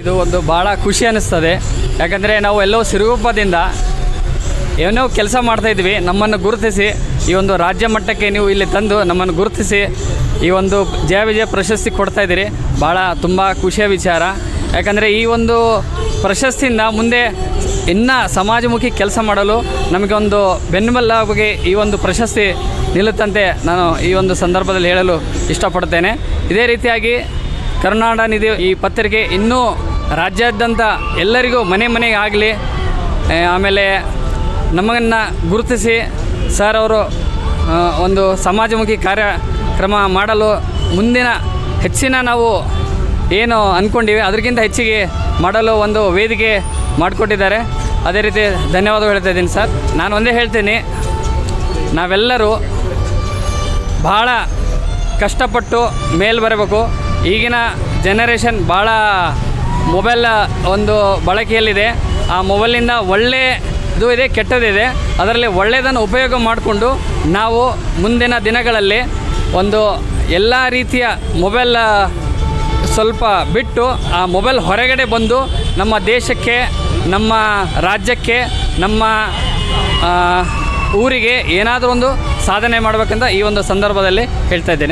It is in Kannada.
ಇದು ಒಂದು ಭಾಳ ಖುಷಿ ಅನ್ನಿಸ್ತದೆ. ಯಾಕಂದರೆ ನಾವು ಎಲ್ಲೋ ಸಿರುಗುಪ್ಪದಿಂದ ಏನೋ ಕೆಲಸ ಮಾಡ್ತಾ ಇದ್ವಿ. ನಮ್ಮನ್ನು ಗುರುತಿಸಿ ಈ ಒಂದು ರಾಜ್ಯ ಮಟ್ಟಕ್ಕೆ ನೀವು ಇಲ್ಲಿ ತಂದು ನಮ್ಮನ್ನು ಗುರುತಿಸಿ ಈ ಒಂದು ಜಯ ವಿಜಯ ಪ್ರಶಸ್ತಿ ಕೊಡ್ತಾ ಇದ್ದೀರಿ. ಭಾಳ ತುಂಬ ಖುಷಿಯ ವಿಚಾರ. ಯಾಕಂದರೆ ಈ ಒಂದು ಪ್ರಶಸ್ತಿಯಿಂದ ಮುಂದೆ ಇನ್ನೂ ಸಮಾಜಮುಖಿ ಕೆಲಸ ಮಾಡಲು ನಮಗೆ ಒಂದು ಬೆನ್ನೆಲುಬಾಗಿ ಈ ಒಂದು ಪ್ರಶಸ್ತಿ ನಿಲ್ಲುತ್ತಂತೆ ನಾನು ಈ ಒಂದು ಸಂದರ್ಭದಲ್ಲಿ ಹೇಳಲು ಇಷ್ಟಪಡ್ತೇನೆ ಇದೇ ರೀತಿಯಾಗಿ ಕರ್ನಾಟಕ ನಿಧಿ ಈ ಪತ್ರಿಕೆ ಇನ್ನೂ ರಾಜ್ಯಾದ್ಯಂತ ಎಲ್ಲರಿಗೂ ಮನೆ ಮನೆಗೆ ಆಗಲಿ ಆಮೇಲೆ ನಮಗನ್ನು ಗುರುತಿಸಿ ಸರ್ ಅವರು ಒಂದು ಸಮಾಜಮುಖಿ ಕಾರ್ಯಕ್ರಮ ಮಾಡಲು ಮುಂದಿನ ಹೆಚ್ಚಿನ ನಾವು ಏನು ಅಂದ್ಕೊಂಡಿವಿ ಅದಕ್ಕಿಂತ ಹೆಚ್ಚಿಗೆ ಮಾಡಲು ಒಂದು ವೇದಿಕೆ ಮಾಡಿಕೊಟ್ಟಿದ್ದಾರೆ. ಅದೇ ರೀತಿ ಧನ್ಯವಾದ ಹೇಳ್ತಾ ಇದ್ದೀನಿ ಸರ್. ನಾನು ಒಂದೇ ಹೇಳ್ತೀನಿ, ನಾವೆಲ್ಲರೂ ಭಾಳ ಕಷ್ಟಪಟ್ಟು ಮೇಲೆ ಬರಬೇಕು. ಈಗಿನ ಜನರೇಷನ್ ಭಾಳ ಮೊಬೈಲ್ ಒಂದು ಬಳಕೆಯಲ್ಲಿದೆ. ಆ ಮೊಬೈಲಿಂದ ಒಳ್ಳೆಯದು ಇದೆ, ಕೆಟ್ಟದಿದೆ ಅದರಲ್ಲಿ ಒಳ್ಳೆಯದನ್ನು ಉಪಯೋಗ ಮಾಡಿಕೊಂಡು ನಾವು ಮುಂದಿನ ದಿನಗಳಲ್ಲಿ ಒಂದು ಎಲ್ಲ ರೀತಿಯ ಮೊಬೈಲ್ ಸ್ವಲ್ಪ ಬಿಟ್ಟು ಆ ಮೊಬೈಲ್ ಹೊರಗಡೆ ಬಂದು ನಮ್ಮ ದೇಶಕ್ಕೆ, ನಮ್ಮ ರಾಜ್ಯಕ್ಕೆ, ನಮ್ಮ ಊರಿಗೆ ಏನಾದರೂ ಒಂದು ಸಾಧನೆ ಮಾಡಬೇಕಂತ ಈ ಒಂದು ಸಂದರ್ಭದಲ್ಲಿ ಹೇಳ್ತಾ ಇದ್ದೇನೆ.